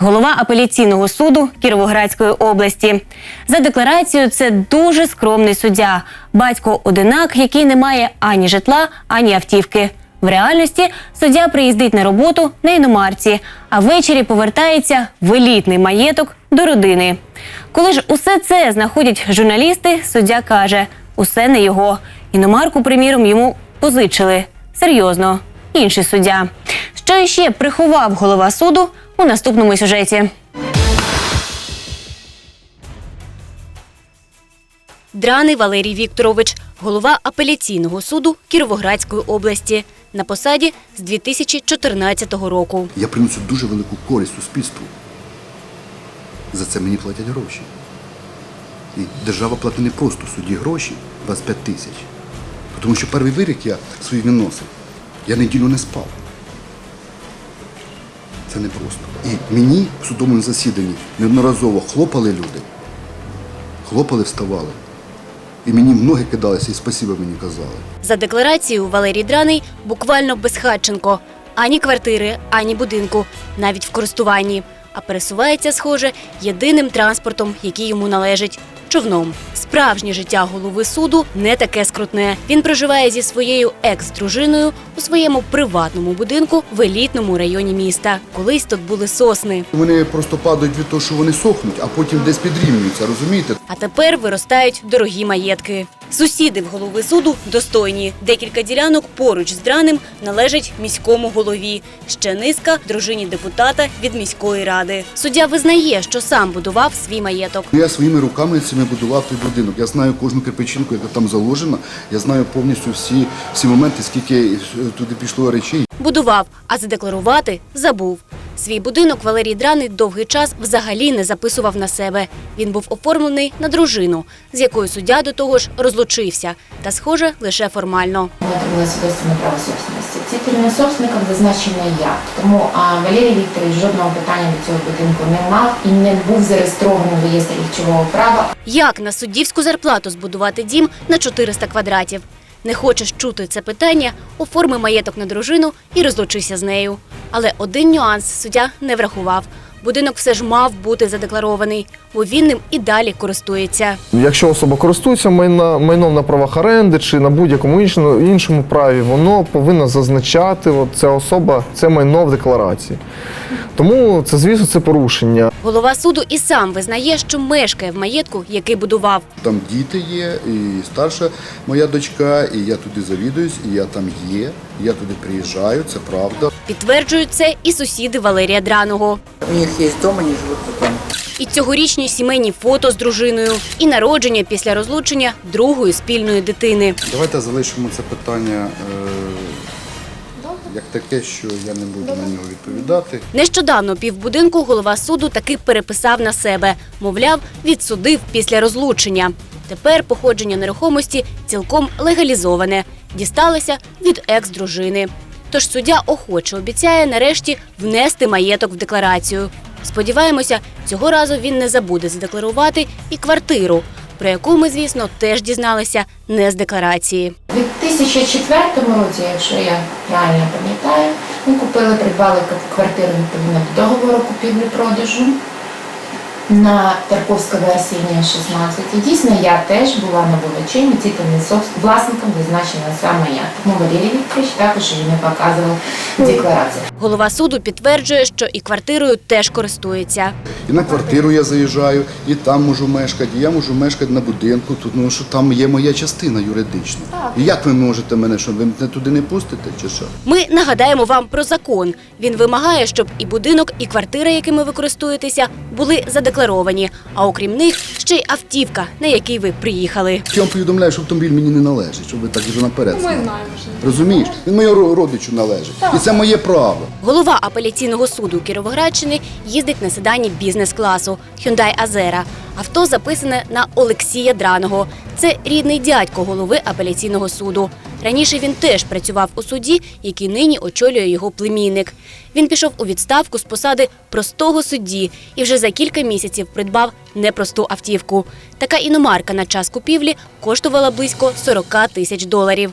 голова апеляційного суду Кіровоградської області. За декларацією, це дуже скромний суддя, батько одинак, який не має ані житла, ані автівки. В реальності суддя приїздить на роботу на іномарці, а ввечері повертається в елітний маєток до родини. Коли ж усе це знаходять журналісти, суддя каже, усе не його. Іномарку, приміром, йому позичили. Серйозно, інший суддя. Що ще приховав голова суду у наступному сюжеті. Драний Валерій Вікторович, голова апеляційного суду Кіровоградської області. На посаді з 2014 року. Я принесу дуже велику користь суспільству. За це мені платять гроші. І держава платить не просто судді гроші 25 тисяч. Тому що перший вирік я свій виносив. Я неділю не спав. Це не просто. І мені в судовому засіданні неодноразово хлопали люди. Хлопали, вставали. І мені ноги кидалися і спасіба мені казали. За декларацією Валерій Драний буквально безхатченко. Ані квартири, ані будинку, навіть в користуванні. А пересувається, схоже, єдиним транспортом, який йому належить човном. Справжнє життя голови суду не таке скрутне. Він проживає зі своєю екс-дружиною у своєму приватному будинку в елітному районі міста. Колись тут були сосни. Вони просто падають від того, що вони сохнуть, а потім десь підрівнюються, розумієте? А тепер виростають дорогі маєтки. Сусіди в голови суду достойні. Декілька ділянок поруч з драним належать міському голові. Ще низка дружині депутата від міської ради. Суддя визнає, що сам будував свій маєток. Я своїми руками цими будував той будинок. Я знаю кожну кирпичинку, яка там заложена. Я знаю повністю всі, всі моменти, скільки е, туди пішло речей. Будував, а задекларувати забув. Свій будинок Валерій Драний довгий час взагалі не записував на себе. Він був оформлений на дружину, з якою суддя до того ж розлучився. Та, схоже, лише формально. Отримали свідоцтво на право собственності. Титульним собственником зазначена я. Тому а, Валерій Вікторович жодного питання до цього будинку не мав і не був зареєстрований в реєстрі речового права. Як на суддівську зарплату збудувати дім на 400 квадратів? Не хочеш чути це питання, оформи маєток на дружину і розлучися з нею. Але один нюанс суддя не врахував. Будинок все ж мав бути задекларований, бо він ним і далі користується. Якщо особа користується майна, майном на правах оренди чи на будь-якому іншому, іншому праві, воно повинно зазначати, от ця особа, це майно в декларації. Тому це, звісно, це порушення. Голова суду і сам визнає, що мешкає в маєтку, який будував. Там діти є, і старша моя дочка, і я туди завідуюсь, і я там є. Я туди приїжджаю, це правда. Підтверджують це і сусіди Валерія Драного. У них есть дом, они живут потом. І цьогорічні сімейні фото з дружиною, і народження після розлучення другої спільної дитини. Давайте залишимо це питання е, як таке, що я не буду на нього відповідати. Нещодавно півбудинку голова суду таки переписав на себе. Мовляв, відсудив після розлучення. Тепер походження нерухомості цілком легалізоване. Дісталося від екс-дружини. Тож суддя охоче обіцяє нарешті внести маєток в декларацію. Сподіваємося, цього разу він не забуде задекларувати і квартиру, про яку ми, звісно, теж дізналися не з декларації. У 2004 році, якщо я правильно пам'ятаю, ми купили, придбали квартиру відповідно до договору купівлі-продажу на Тарковська версії 16. І дійсно я теж була набувачем і титульним собс- власником зазначена саме я. Тому Валерій Вікторович також її не показував в декларації. Голова суду підтверджує, що і квартирою теж користується. І на квартиру я заїжджаю, і там можу мешкати, і я можу мешкати на будинку, тут, ну, що там є моя частина юридична. І як ви можете мене, що ви мене туди не пустите, чи що? Ми нагадаємо вам про закон. Він вимагає, щоб і будинок, і квартира, якими ви користуєтеся, були задекларовані. А окрім них, ще й автівка, на якій ви приїхали. Я вам повідомляю, що автомобіль мені не належить, щоб ви так вже наперед знали. Розумієш? Він моєму родичу належить. І це моє право. Голова апеляційного суду Кіровоградщини їздить на седані бізнес-класу Hyundai Azera. Авто записане на Олексія Драного. Це рідний дядько голови апеляційного суду. Раніше він теж працював у суді, який нині очолює його племінник. Він пішов у відставку з посади простого судді і вже за кілька місяців придбав непросту автівку. Така іномарка на час купівлі коштувала близько 40 тисяч доларів.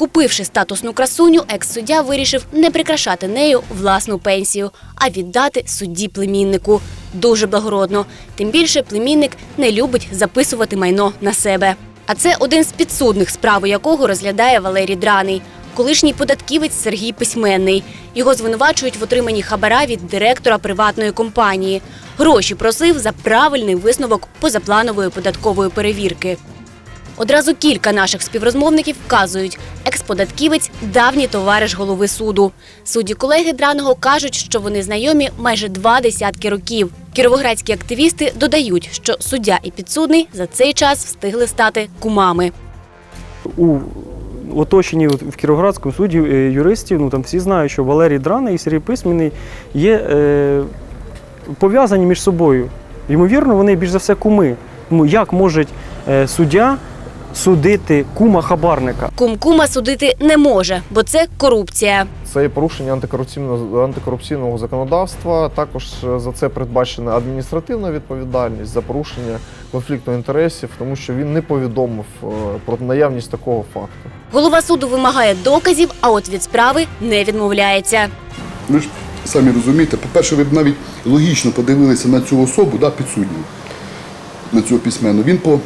Купивши статусну красуню, екс-суддя вирішив не прикрашати нею власну пенсію, а віддати судді племіннику. Дуже благородно. Тим більше племінник не любить записувати майно на себе. А це один з підсудних, справу якого розглядає Валерій Драний, колишній податківець Сергій Письменний. Його звинувачують в отриманні хабара від директора приватної компанії. Гроші просив за правильний висновок позапланової податкової перевірки. Одразу кілька наших співрозмовників вказують, експодатківець – давній товариш голови суду. Судді колеги Драного кажуть, що вони знайомі майже два десятки років. Кіровоградські активісти додають, що суддя і підсудний за цей час встигли стати кумами. у оточенні в Кіровоградському суді е, юристів, ну там всі знають, що Валерій Драний і Сергій Письменний є е, пов'язані між собою. Ймовірно, вони більш за все куми. Як може е, суддя судити кума хабарника? Кум-кума судити не може, бо це корупція. Це є порушення антикорупційного антикорупційного законодавства. Також е, за це передбачена адміністративна відповідальність за порушення конфлікту інтересів, тому що він не повідомив е, про наявність такого факту. Голова суду вимагає доказів, а от від справи не відмовляється. Ви ж самі розумієте, по-перше, ви б навіть логічно подивилися на цю особу, да, підсудню, на цього письменну. Він по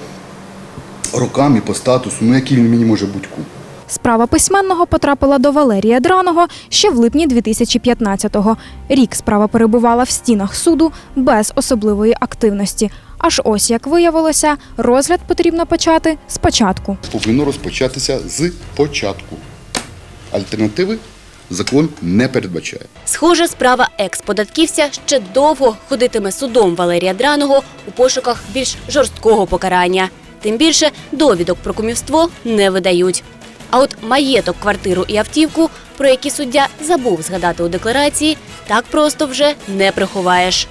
рокам і по статусу, ну який він мені може бути кум. Справа письменного потрапила до Валерія Драного ще в липні 2015-го. Рік справа перебувала в стінах суду без особливої активності. Аж ось як виявилося, розгляд потрібно почати спочатку. Повинно розпочатися з початку. Альтернативи закон не передбачає. Схоже, справа екс-податківця ще довго ходитиме судом Валерія Драного у пошуках більш жорсткого покарання. Тим більше довідок про кумівство не видають. А от маєток, квартиру і автівку, про які суддя забув згадати у декларації, так просто вже не приховаєш.